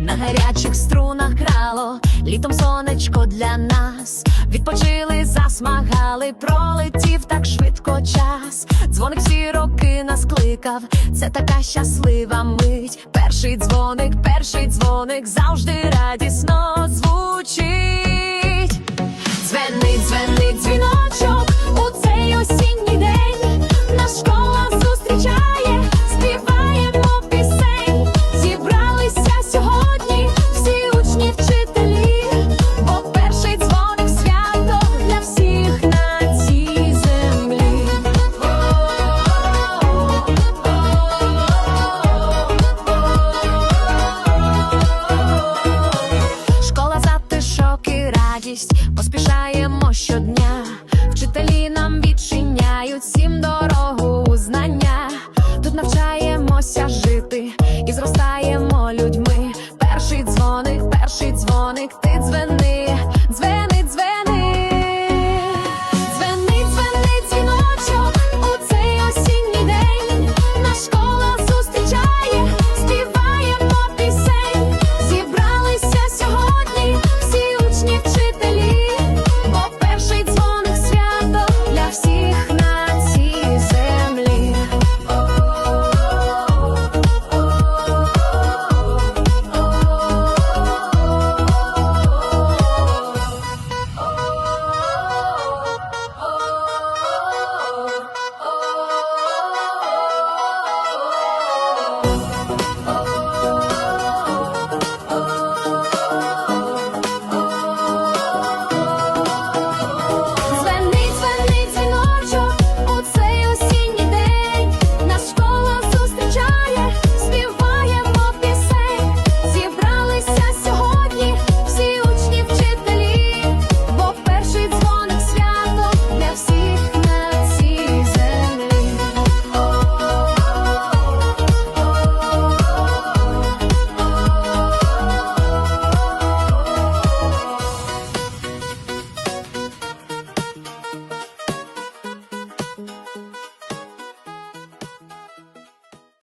На гарячих струнах грало, літом сонечко для нас. Відпочили, засмагали, пролетів так швидко час. Дзвоник всі роки нас кликав, це така щаслива мить. Перший дзвоник, перший дзвоник завжди радісно щодня, вчителі нам відчиняють всім дорогу у знання. Тут навчаємося жити і зростаємо людьми. Перший дзвоник, перший дзвоник.